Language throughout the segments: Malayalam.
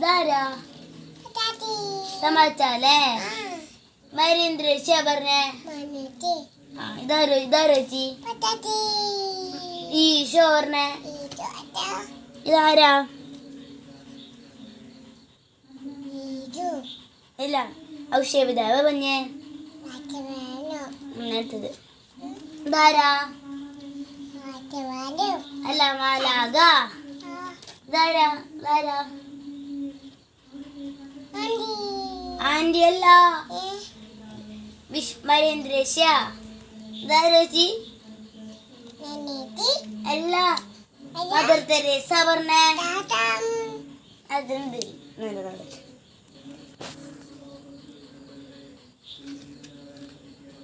ഇതാരാ? സമാച്ചാലേ മരീന്ദ്ര പറഞ്ഞേ? ആ ഇതാരോ ഇതാരോ ചേച്ചി? ഈശോ പറഞ്ഞേ. ഇതാരാ? ഇല്ല ഔഷേപിതാവ് പറഞ്ഞേ. അടുത്തത് ഇതാരാ? അല്ല മാലാഗ ഇതാരാ? ഇതാരാ? ആന്റി അല്ല വിഷ് മരേന്ദ്രേശ ഇതാരോ അല്ല മദർ തെരേസ പറഞ്ഞേ. അതുണ്ട്. നല്ലതാണ്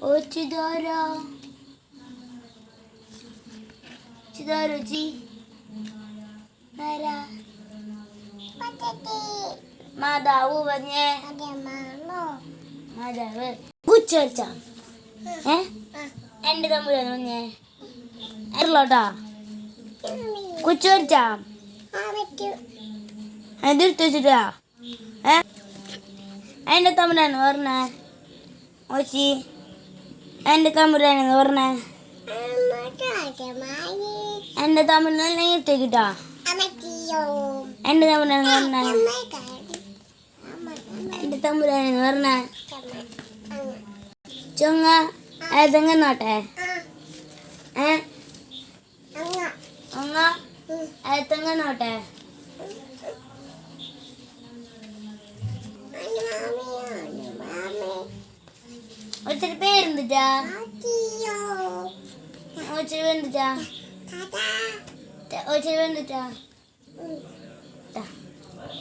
ഓ ചിതാര ചിതാരോ ജി ആരാ? മാതാവ് പറഞ്ഞേ. മാതാവ് കുച്ചടിച്ച ഏ? എന്റെ തമ്മിലാണ് പറഞ്ഞേ. അറിലോട്ടാ കുച്ചടിച്ച എതിർത്ത് വെച്ചിട്ടാ? ഏ? എന്റെ തമ്മിലാണ് പറഞ്ഞേ? ഓച്ചി എന്റെ തമ്മിലാണെന്ന് പറഞ്ഞേ? എന്റെ തമ്മിലാണ് ഇട്ടേക്കിട്ടാ എന്റെ തമ്മിലാണ് പറഞ്ഞേ? എന്റെ തമ്മിലാണെന്ന് പറഞ്ഞേ? ചുങ്ങ ഏതെങ്കിലും നോട്ടെ ഏ? നോട്ടെ ഒത്തിരി പേരെന്തിട്ടാ ഒത്തിരി പേരെന്തിട്ടാ ഒത്തിരി പേരെന്തിട്ടാ